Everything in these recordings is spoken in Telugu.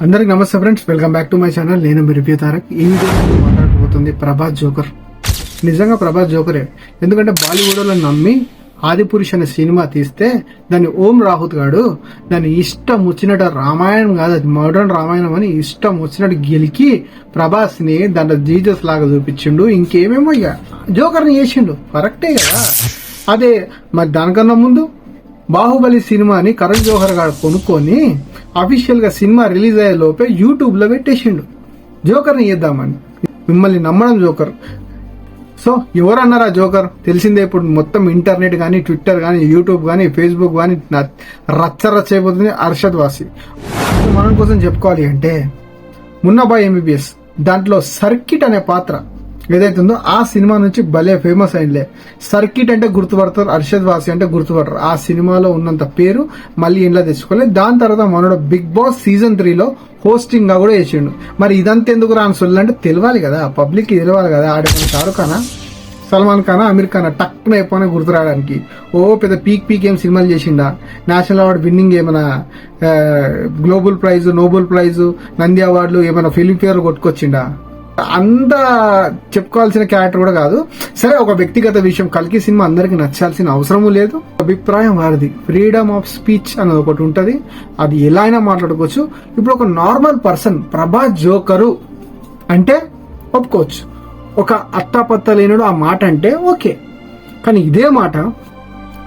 అందరికి నమస్తే friends welcome back to my channel నేను మీ రివ్యూ తారక్. ఈ వీడియో మాట్లాడబోతుంది ప్రభాస్ జోకర్. నిజంగా ప్రభాస్ జోకరే. ఎందుకంటే బాలీవుడ్లో నమ్మి ఆదిపురుష్ అనే సినిమా తీస్తే దాన్ని ఓం రాహుత్ గాడు దాన్ని ఇష్టం వచ్చినట్టు రామాయణం కాదు అది మోడర్న్ రామాయణం అని ఇష్టం వచ్చినట్టు గెలికి ప్రభాస్ని దాంట్లో జీజస్ లాగా చూపించిండు. ఇంకేమేమో ఇక జోకర్ని చేసిండు కరెక్టే కదా? అదే మరి దానికన్నా ముందు బాహుబలి సినిమాని కరణ్ జోహర్ గారు కొనుక్కొని అఫీషియల్గా సినిమా రిలీజ్ అయ్యే లోపే యూట్యూబ్లో పెట్టేసిండు. జోకర్ని చేద్దామని. మిమ్మల్ని నమ్మడం జోకర్ సో ఎవరన్నారా జోకర్ తెలిసిందే ఇప్పుడు మొత్తం ఇంటర్నెట్ కానీ ట్విట్టర్ కానీ యూట్యూబ్ కానీ ఫేస్బుక్ కానీ రచ్చ రచ్చ అయిపోతుంది అర్షద్ వాసి. మనం కోసం చెప్పుకోవాలి అంటే మున్నాబాయ్ ఎంబీబీఎస్ దాంట్లో సర్కిట్ అనే పాత్ర ఏదైతుందో ఆ సినిమా నుంచి భలే ఫేమస్ అయిందిలే. సర్కిట్ అంటే గుర్తుపడతారు అర్షద్ వాసి అంటే గుర్తుపడతారు ఆ సినిమాలో ఉన్నంత పేరు మళ్ళీ ఇంట్లో తెచ్చుకోలేదు. దాని తర్వాత మనోడు బిగ్ బాస్ సీజన్ త్రీలో హోస్టింగ్గా కూడా చేసిండు. మరి ఇదంతా ఎందుకు రాని సొల్లు అంటే తెలియాలి కదా పబ్లిక్ తెలియాలి కదా. ఆడే షారుఖ్ ఖానా సల్మాన్ ఖాన్ అమీర్ ఖాన్ టక్కున అయిపోయినా గుర్తు రావడానికి ఓ పెద్ద పీక్ పీక్ ఏం సినిమాలు చేసిండా? నేషనల్ అవార్డు విన్నింగ్ ఏమైనా global prize Nobel prize Nandi అవార్డులు ఏమైనా ఫిలింఫేర్ కొట్టుకొచ్చిండా? అంత చెప్పుకోవాల్సిన క్యారెక్టర్ కూడా కాదు. సరే ఒక వ్యక్తిగత విషయం కలికి సినిమా అందరికి నచ్చాల్సిన అవసరము లేదు. అభిప్రాయం వారిది. ఫ్రీడమ్ ఆఫ్ స్పీచ్ అనేది ఒకటి ఉంటది. అది ఎలా అయినా మాట్లాడుకోవచ్చు. ఇప్పుడు ఒక నార్మల్ పర్సన్ ప్రభా జోకరు అంటే ఒప్పుకోవచ్చు. ఒక అత్తాపత్త లేనుడు ఆ మాట అంటే ఓకే. కానీ ఇదే మాట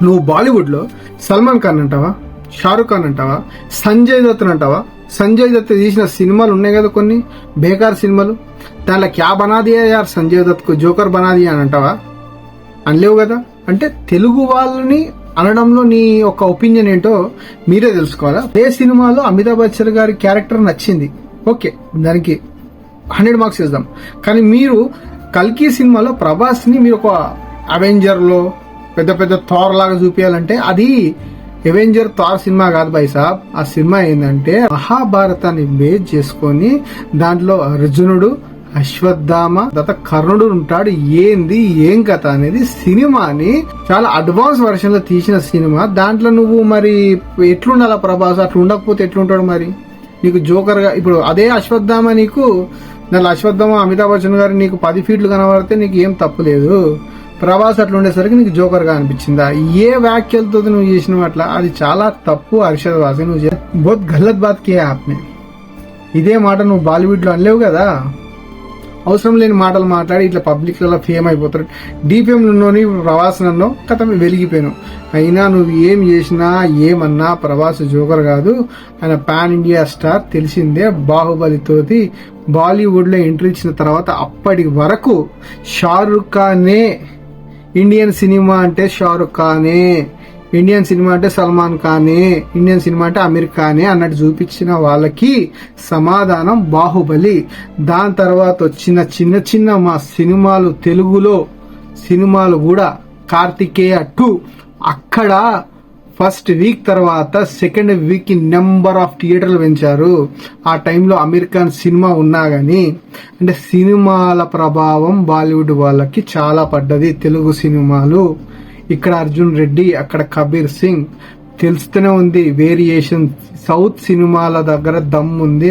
నువ్వు బాలీవుడ్లో సల్మాన్ ఖాన్ అంటావా షారుఖ్ ఖాన్ అంటావా సంజయ్ దత్ అంటావా సంజయ్ దత్ తీసిన సినిమాలు ఉన్నాయి కదా కొన్ని. బేకార్ సినిమాలు. దాంట్లో క్యా బనాదియా యార్ సంజయ్ దత్కు జోకర్ బనాది అని అంటావా? అనలేవు కదా? అంటే తెలుగు వాళ్ళని అనడంలో నీ ఒక ఒపీనియన్ ఏంటో మీరే తెలుసుకోవాలా? ఏ సినిమాలో అమితాబ్ బచ్చన్ గారి క్యారెక్టర్ నచ్చింది? ఓకే దానికి హండ్రెడ్ మార్క్స్ ఇద్దాం కానీ మీరు కల్కి సినిమాలో ప్రభాస్ని మీరు ఒక అవెంజర్లో పెద్ద పెద్ద థార్ లాగా చూపించాలంటే అది ఎవెంజర్ థార్ సినిమా కాదు బై సాబ్. ఆ సినిమా ఏంటంటే మహాభారతాన్ని బేస్ చేసుకొని దాంట్లో అర్జునుడు అశ్వత్థామ తర్వాత కర్ణుడు ఉంటాడు. ఏంది ఏం కథ అనేది సినిమాని చాలా అడ్వాన్స్ వర్షన్లో తీసిన సినిమా. దాంట్లో నువ్వు మరి ఎట్లుండాలా ప్రభాస్? అట్లా ఉండకపోతే ఎట్లుంటాడు మరి? నీకు జోకర్గా ఇప్పుడు అదే అశ్వత్థామ నీకు దాంట్లో అశ్వత్థామ అమితాబ్ బచ్చన్ గారు నీకు పది ఫీట్లు కనబడితే నీకు ఏం తప్పు లేదు. ప్రభాస్ అట్లా ఉండేసరికి నీకు జోకర్గా అనిపించిందా? ఏ వ్యాఖ్యలతో నువ్వు చేసినావు అట్లా? అది చాలా తప్పు అర్షద్ వాసి నువ్వు బోత్ గల్లత్ బాత్ కే ఆప్నే ఇదే మాట నువ్వు బాలీవుడ్లో అనలేవు కదా? అవసరం లేని మాటలు మాట్లాడి ఇట్లా పబ్లిక్లలో ఫేమ్ అయిపోతారు. డీపీఎంలోని లోని ప్రవాస్ కథ వెలిగిపోయాను అయినా నువ్వు ఏం చేసినా ఏమన్నా ప్రభాస్ జోకర్ కాదు. ఆయన పాన్ ఇండియా స్టార్ తెలిసిందే బాహుబలితోటి బాలీవుడ్లో ఎంట్రీ ఇచ్చిన తర్వాత అప్పటి వరకు షారుఖ్ ఖానే ఇండియన్ సినిమా అంటే షారుఖ్ ఖానే. ఇండియన్ సినిమా అంటే సల్మాన్ ఖానే. ఇండియన్ సినిమా అంటే అమీర్ ఖానే అన్నట్టు చూపించిన వాళ్ళకి సమాధానం బాహుబలి. దాని తర్వాత వచ్చిన చిన్న చిన్న మా సినిమాలు తెలుగులో సినిమాలు కూడా కార్తికేయ టూ అక్కడ ఫస్ట్ వీక్ తర్వాత సెకండ్ వీక్ నెంబర్ ఆఫ్ థియేటర్లు పెంచారు. ఆ టైంలో అమీర్ ఖాన్ సినిమా ఉన్నా గానీ అంటే సినిమాల ప్రభావం బాలీవుడ్ వాళ్ళకి చాలా పడ్డది. తెలుగు సినిమాలు. ఇక్కడ అర్జున్ రెడ్డి అక్కడ కబీర్ సింగ్. తెలుస్తూనే ఉంది వేరియేషన్. సౌత్ సినిమాల దగ్గర దమ్ ఉంది